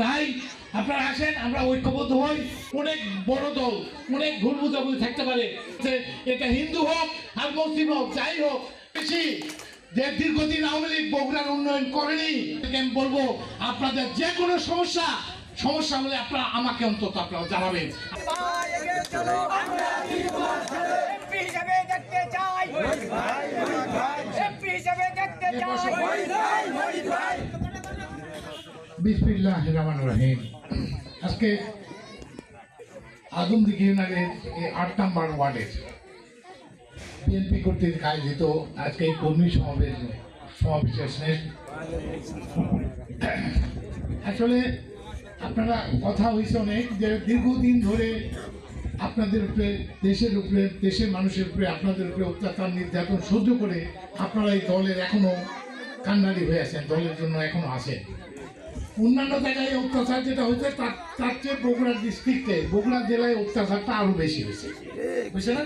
তাই আপনারা আসেন, আমরা ঐক্যবদ্ধ হই। অনেক বড় দল, অনেক ভুল বুঝাবুঝি থাকতে পারে যে এটা হিন্দু হোক আর মুসলিম হোক, যাই হোক, বেশি যে দীর্ঘদিন আওয়ামী লীগ বগুড়ার উন্নয়ন করেনি আমি বলব, আপনাদের যে কোনো সমস্যা সমস্যা হলে আপনারা আমাকে অন্তত আপনারা জানাবেন। দেখতে চাই বিসমিল্লাহ রহমান রহিম। আজকে আদমদিঘি ইউনিয়নের এই আট নম্বর ওয়ার্ডের বিএনপি কর্তৃক আয়োজিত আজকে এই কর্মী সমাবেশ সমাবেশের আসলে আপনারা কথা হয়েছে অনেক যে দীর্ঘদিন ধরে আপনাদের উপরে, দেশের উপরে, দেশের মানুষের উপরে, আপনাদের উপরে অত্যাচার, নির্যাতন সহ্য করে আপনারা এই দলের এখনও কান্নারি হয়ে আছেন, দলের জন্য এখনও আছেন। অন্যান্য জায়গায় অত্যাচার যেটা হয়েছে, তার চেয়ে বগুড়া ডিস্ট্রিক্টে বগুড়া জেলায় অত্যাচারটা আরও বেশি হয়েছে। বুঝছে না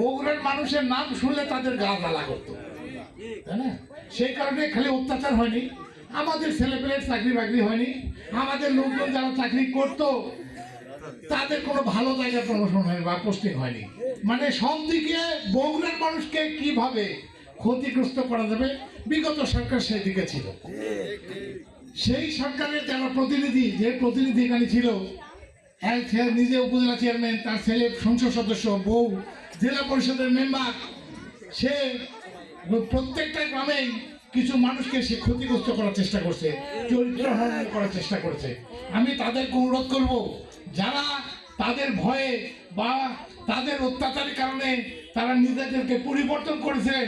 বগুড়ার মানুষের নাম শুনলে তাদের গা জ্বালা করতো। তাই না? সেই কারণে খালি অত্যাচার হয়নি। আমাদের ছেলেপেলের চাকরি বাকরি হয়নি। আমাদের লোকজন যারা চাকরি করতো, তাদের কোনো ভালো জায়গায় প্রমোশন হয়নি বা পোস্টিং হয়নি। মানে সব দিকে বগুড়ার মানুষকে কীভাবে ক্ষতিগ্রস্ত করা যাবে, বিগত সরকার সেদিকে ছিল। সেই সরকারের যারা প্রতিনিধি, যে প্রতিনিধি এখানে ছিল নিজে উপজেলা চেয়ারম্যান তার ছেলে সংসদ সদস্য, বউ, জেলা পরিষদের মেম্বার সে প্রত্যেকটা গ্রামেই কিছু মানুষকে সে ক্ষতিগ্রস্ত করার চেষ্টা করছে চরিত্রহরণ করার চেষ্টা করছে। আমি তাদেরকে অনুরোধ করব, যারা তাদের ভয়ে বা তাদের অত্যাচারের কারণে তারা নিজেদেরকে পরিবর্তন করেছেন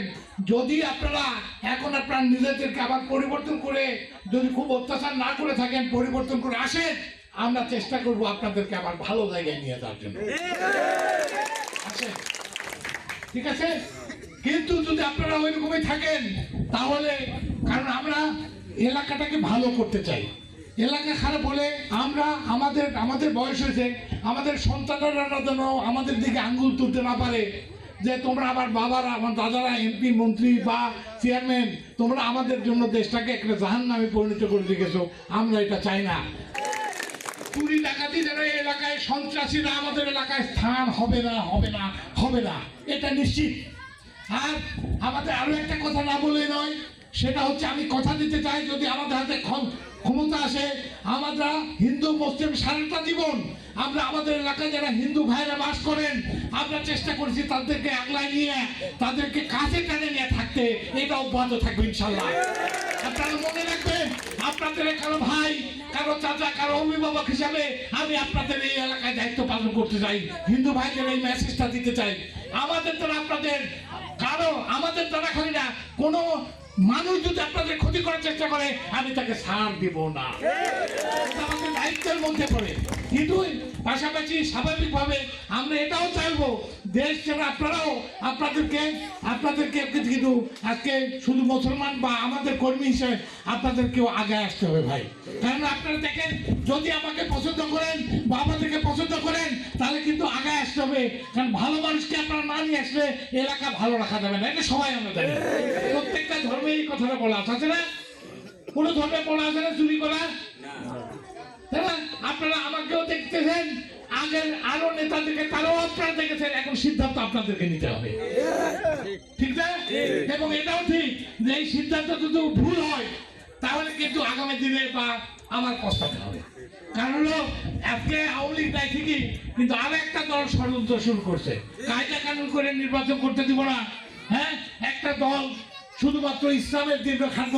যদি আপনারা এখন আপনারা নিজেদেরকে আবার পরিবর্তন করে যদি খুব অত্যাচার না করে থাকেন পরিবর্তন করে আসেন আমরা চেষ্টা করব আপনাদেরকে আবার ভালো জায়গায় নিয়ে যাওয়ার জন্য। ঠিক। আছে? কিন্তু যদি আপনারা ওই রকমই থাকেন তাহলে কারণ আমরা এলাকাটাকে ভালো করতে চাই। এলাকা খারাপ হলে আমরা আমাদের আমাদের বয়স হয়েছে আমাদের সন্তানরা যেন আমাদের দিকে আঙ্গুল তুলতে না পারে যে তোমরা আমার বাবারা, আমার দাদারা, এমপি, মন্ত্রী বা চেয়ারম্যান, তোমরা আমাদের জন্য দেশটাকে একটা জাহান নামে পরিণত করে রেখেছো। আমরা এটা চাই না। চুরি ডাকাতি যেন এই এলাকায় সন্ত্রাসীরা আমাদের এলাকায় স্থান হবে না হবে না হবে না। এটা নিশ্চিত। আর আমাদের আরও একটা কথা না বলে নয়, সেটা হচ্ছে আমি কথা দিতে চাই, যদি আমরা হিন্দু, মুসলিম সারাটা জীবন আমরা আমাদের এলাকায় যারা হিন্দু ভাইরা বাস করেন, আমরা চেষ্টা করছি তাদেরকে আগলায় নিয়ে, তাদেরকে কাছে টানে নিয়ে থাকতে। এটা অব্যাহত থাকবে ইনশাল্লাহ আপনারা মনে রাখবেন, আপনাদের কারও ভাই, কারও চাচা, কারও অভিভাবক হিসাবে আমি আপনাদের এই এলাকায় দায়িত্ব পালন করতে চাই। হিন্দু ভাইদের এই মেসেজটা দিতে চাই। আমাদের দ্বারা আপনাদের, কারও, আমাদের দ্বারা খালি না, কোনো মানুষ যদি আপনাদের চেষ্টা করে আমি তাকে ছাড় দিব না। আমাদের দায়িত্বের মধ্যে পড়ে। কিন্তু পাশাপাশি স্বাভাবিকভাবে আমরা এটাও চাইব দেশ যেন আপনারাও আপনাদেরকে আপনাদেরকে কিন্তু আজকে শুধু মুসলমান বা আমাদের কর্মী হিসেবে আপনাদেরকেও আগে আসতে হবে ভাই। কারণ আপনারা দেখেন যদি আমাকে পছন্দ করেন বা আমাদেরকে পছন্দ করেন তাহলে কিন্তু আগে আসতে হবে। কারণ ভালো মানুষকে আপনারা না নিয়ে আসলে এলাকা ভালো রাখা যাবে না। এটা সবাই আমরা জানি। প্রত্যেকটা ধর্মে এই কথাটা বলা আছে না? কোনো ধর্মে বলা আছে না। চুরি করা আপনারা আমাকেও দেখতেছেন। আগের আরও নেতাদেরকে তারাও আপনারা দেখেছেন। এখন সিদ্ধান্ত আপনাদেরকে নিতে হবে। ঠিক না? এবং এটাও ঠিক যে এই সিদ্ধান্ত যদি ভুল হয় তাহলে কিন্তু আগামী দিনে বা আমার পস্তাতে হবে। কারণ হলো আজকে আওয়ামী লীগ ঠিকই কিন্তু আর একটা দল ষড়যন্ত্র শুরু করছে। কায়দা কানুন করে নির্বাচন করতে দিব না। হ্যাঁ? একটা দল শুধুমাত্র ইসলামের দীর্ঘ খাদ্য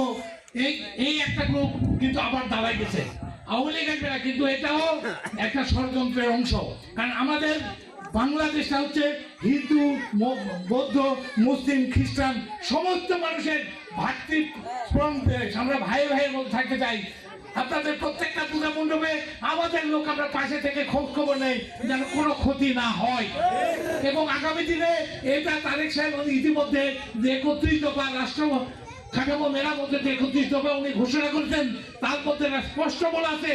আমাদের হিন্দু বৌদ্ধ, মুসলিম, খ্রিস্টান, সমস্ত মানুষের আমরা ভাই ভাইয়ের মধ্যে থাকতে চাই। আপনাদের প্রত্যেকটা পূজা মণ্ডপে আমাদের লোক আমরা পাশে থেকে খোঁজ খবর নেই, যেন কোনো ক্ষতি না হয়। এবং আগামী দিনে এটা তারেক সাহেব ইতিমধ্যে যে একত্রিশ দফা রাষ্ট্র কাঠামো মেরামতের যে একত্রিশ দফা উনি ঘোষণা করেছেন। তার মধ্যে স্পষ্ট বলা আছে,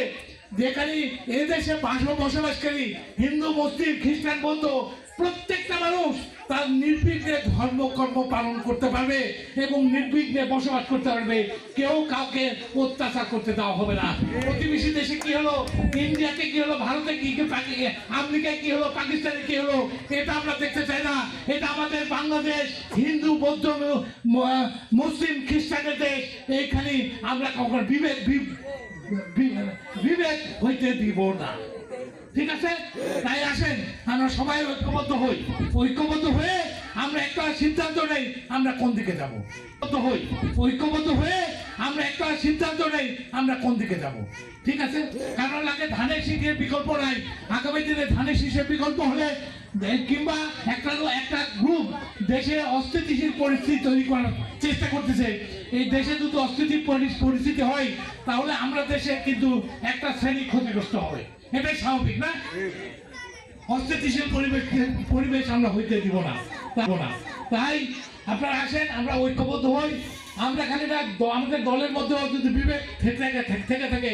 যেখানে এদেশে বাস বসবাসকারী হিন্দু, মুসলিম, খ্রিস্টান, বৌদ্ধ প্রত্যেকটা মানুষ তার নির্বিঘ্নে ধর্মকর্ম পালন করতে পারবে এবং নির্বিঘ্নে বসবাস করতে পারবে। কেউ কাউকে অত্যাচার করতে দেওয়া হবে না। প্রতিবেশী দেশে কি হলো? ইন্ডিয়াতে কি হলো? ভারতে কি আমেরিকায় কি হলো? পাকিস্তানে কি হলো? এটা আমরা দেখতে চাই না। এটা আমাদের বাংলাদেশ, হিন্দু, বৌদ্ধ মুসলিম খ্রিস্টানের দেশ। এইখানে আমরা কখনো বিবেক বিবেক হইতে দিব না। ঠিক আছে? তাই আসেন, আমরা সবাই ঐক্যবদ্ধ হই। ঐক্যবদ্ধ হয়ে আমরা একটা সিদ্ধান্ত নেই, আমরা কোন দিকে যাব। হই, ঐক্যবদ্ধ হয়ে আমরা একটা সিদ্ধান্ত নেই, আমরা কোন দিকে যাব। ঠিক আছে? কারণ লাগে ধানের শীষের বিকল্প নাই। আগামী দিনে ধানের শীষের বিকল্প হলে কিংবা একটা একটা গ্রুপ দেশে অস্থিতিশীল পরিস্থিতি তৈরি করার চেষ্টা করতেছে। এই দেশে যদি অস্থিতির পরিস্থিতি হয়, তাহলে আমরা দেশে কিন্তু একটা শ্রেণি ক্ষতিগ্রস্ত হবে। এটাই স্বাভাবিক না? অস্থিতিশীল পরিবেশ পরিবেশ আমরা হইতে দিব না না। তাই আপনারা আসেন আমরা ঐক্যবদ্ধ হই। আমরা খালি না আমাদের দলের মধ্যে যদি বিবেক থেকে থাকে থেকে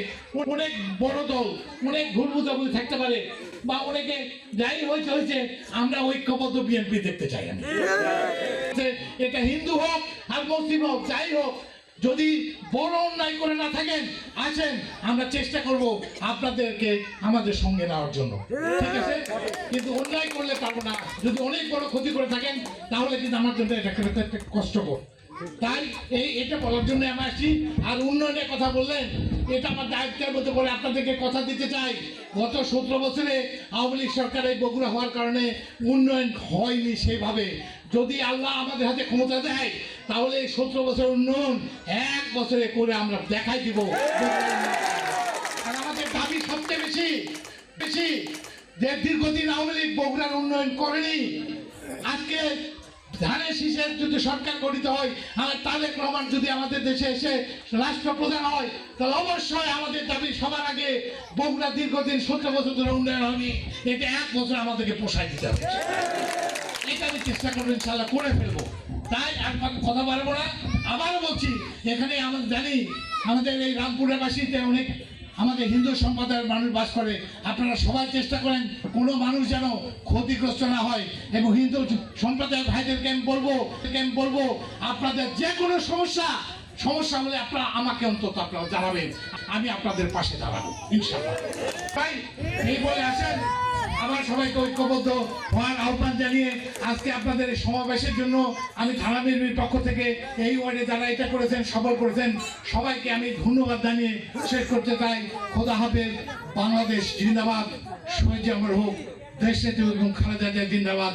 অনেক বড় দল অনেক ভুল বুঝাবুঝি থাকতে পারে বা অনেকে যাই হয়েছে হয়েছে আমরা ঐক্যবদ্ধ বিএনপি দেখতে চাই আমি। এটা হিন্দু হোক আর মুসলিম হোক যাই হোক যদি বড় অন্যায় করে না থাকেন, আসেন, আমরা চেষ্টা করব আপনাদেরকে আমাদের সঙ্গে নেওয়ার জন্য। ঠিক আছে? কিন্তু অন্যায় করলে পারব না। যদি অনেক বড় ক্ষতি করে থাকেন, তাহলে কিন্তু আমার জন্য এটা কষ্টকর। তাই এই এটা বলার জন্য আমি আসছি। আর উন্নয়নের কথা বললেন, এটা আমার দায়িত্বের মধ্যে বলে আপনাদেরকে কথা দিতে চাই। গত সতেরো বছরে আওয়ামী লীগ সরকার এই বগুড়া হওয়ার কারণে উন্নয়ন হয়নি সেভাবে যদি আল্লাহ আমাদের হাতে ক্ষমতা দেয়, তাহলে এই সতেরো বছর উন্নয়ন এক বছরে করে আমরা দেখাই দিব। আর আমাদের দাবি সবচেয়ে বেশি বেশি যে দীর্ঘদিন আওয়ামী লীগ বগুড়ার উন্নয়ন করেনি, আজকে ধানের শীষের যদি সরকার গঠিত হয় আর তারেক রহমান যদি আমাদের দেশে এসে রাষ্ট্রপ্রধান হয়, তাহলে অবশ্যই আমাদের দাবি সবার আগে বগুড়া দীর্ঘদিন সতেরো বছর ধরে উন্নয়ন হয়নি এটা এক বছর আমাদেরকে পোষায় দিতে হবে। এটা আমি চেষ্টা করব ইনশাল্লাহ করে ফেলব। তাই আর কথা বাড়বো না। আবারও বলছি, এখানে আমাদের জানি, আমাদের এই রামপুরের বাসীতে অনেক আমাদের হিন্দু সম্প্রদায়ের মানুষ বাস করে। আপনারা সবাই চেষ্টা করেন কোনো মানুষ যেন ক্ষতিগ্রস্ত না হয় এবং হিন্দু সম্প্রদায়ের ভাইদেরকে আমি বলব আমি বলব, আপনাদের যে কোনো সমস্যা সমস্যা হলে আপনারা আমাকে অন্তত আপনারা জানাবেন। আমি আপনাদের পাশে দাঁড়াবো ইনশাল্লাহ তাই এই বলে আসেন। আমার সবাইকে ঐক্যবদ্ধ হওয়ার আহ্বান জানিয়ে আজকে আপনাদের এই সমাবেশের জন্য আমি থানা বিএনপির পক্ষ থেকে এই ওয়ার্ডে যারা এটা করেছেন, সফল করেছেন, সবাইকে আমি ধন্যবাদ জানিয়ে শেষ করতে চাই। খোদা হাফেজ, বাংলাদেশ জিন্দাবাদ। শহীদ আমার হোক, দেশ নেতৃত্ব এবং খালেদা জিন্দাবাদ।